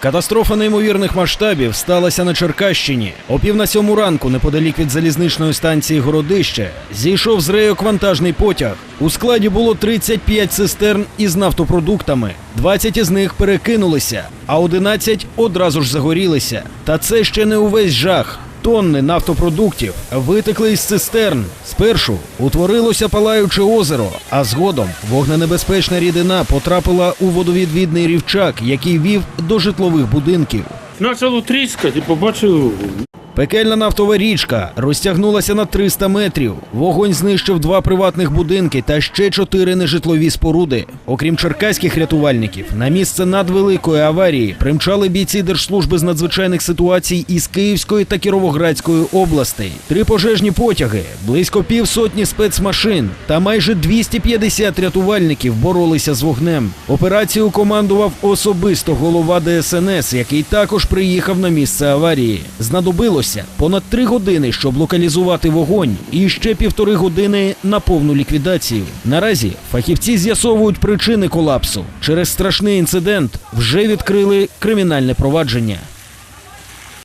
Катастрофа неймовірних масштабів сталася на Черкащині. О пів на сьому ранку, неподалік від залізничної станції Городище, зійшов з рейок вантажний потяг. У складі було 35 цистерн із нафтопродуктами. 20 із них перекинулися, а 11 одразу ж загорілися. Та це ще не увесь жах. Тонни нафтопродуктів витекли із цистерн. Спершу утворилося палаюче озеро, а згодом вогненебезпечна рідина потрапила у водовідвідний рівчак, який вів до житлових будинків. Почало тріскати і побачили. Пекельна нафтова річка розтягнулася на 300 метрів. Вогонь знищив два приватних будинки та ще чотири нежитлові споруди. Окрім черкаських рятувальників, на місце надвеликої аварії примчали бійці Держслужби з надзвичайних ситуацій із Київської та Кіровоградської областей. Три пожежні потяги, близько півсотні спецмашин та майже 250 рятувальників боролися з вогнем. Операцію командував особисто голова ДСНС, який також приїхав на місце аварії. Знадобилося понад три години, щоб локалізувати вогонь, і ще півтори години на повну ліквідацію. Наразі фахівці з'ясовують причини колапсу. Через страшний інцидент вже відкрили кримінальне провадження.